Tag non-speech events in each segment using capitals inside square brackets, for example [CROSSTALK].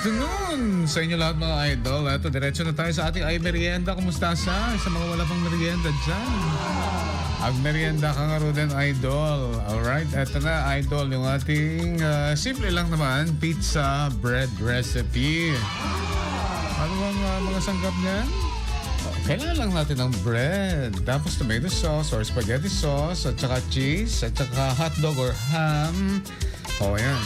afternoon sa inyo lahat mga idol. Ito, diretso na tayo sa ating ay merienda. Kumusta sa? Sa mga wala pang merienda dyan. Ang merienda ka nga ro din, idol. Alright, eto na, idol, yung ating ah, simple lang naman, pizza bread recipe. Ano bang ah, mga sangkap niyan? Oh, Kailangan lang natin ng bread, tapos tomato sauce or spaghetti sauce, at saka cheese, at saka hotdog or ham. O, oh, yan.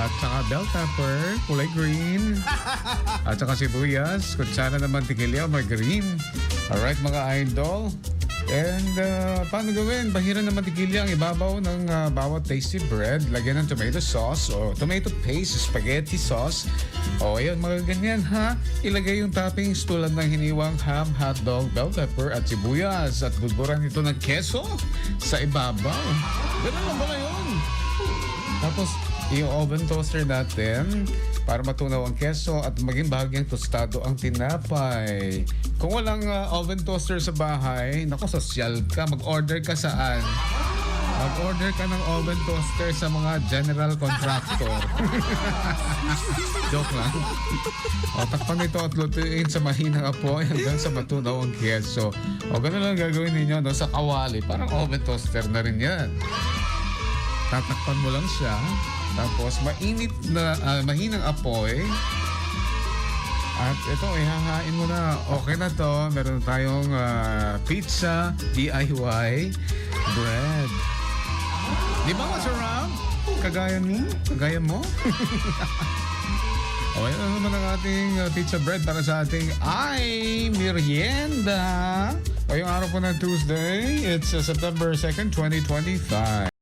At saka bell pepper, kulay green. [LAUGHS] At saka sibuyas, kutsara ng mantikilya o margarine. Alright mga idol. And uh, paano gawin? Bahira ng mantikilya ang ibabaw ng uh, bawat tasty bread. Lagyan ng tomato sauce o tomato paste, spaghetti sauce. O ayun, mga ganyan ha. Ilagay yung toppings tulad ng hiniwang ham, hotdog, bell pepper at sibuyas. At budburan ito ng keso sa ibabaw. Ganun lang pala yun. Tapos, yung oven toaster natin para matunaw ang keso at maging bahagyang tostado ang tinapay. Kung walang uh, oven toaster sa bahay, naku, sosyal ka. Mag-order ka saan? Mag-order ka ng oven toaster sa mga general contractor. [LAUGHS] Joke lang. O, takpan ito at lutuin sa mahinang apoy hanggang sa matunaw ang keso. O, ganun lang gagawin ninyo no, sa kawali. Parang oven toaster na rin yan tatakpan mo lang siya. Tapos mainit na ah, mahinang apoy. At ito, ihahain mo na. Okay na to. Meron tayong ah, pizza DIY bread. Di ba masarap? Kagaya ni? Kagaya mo? o, yan na naman ang ating ah, pizza bread para sa ating ay merienda. O yung araw po ng Tuesday, it's uh, September 2nd, 2025.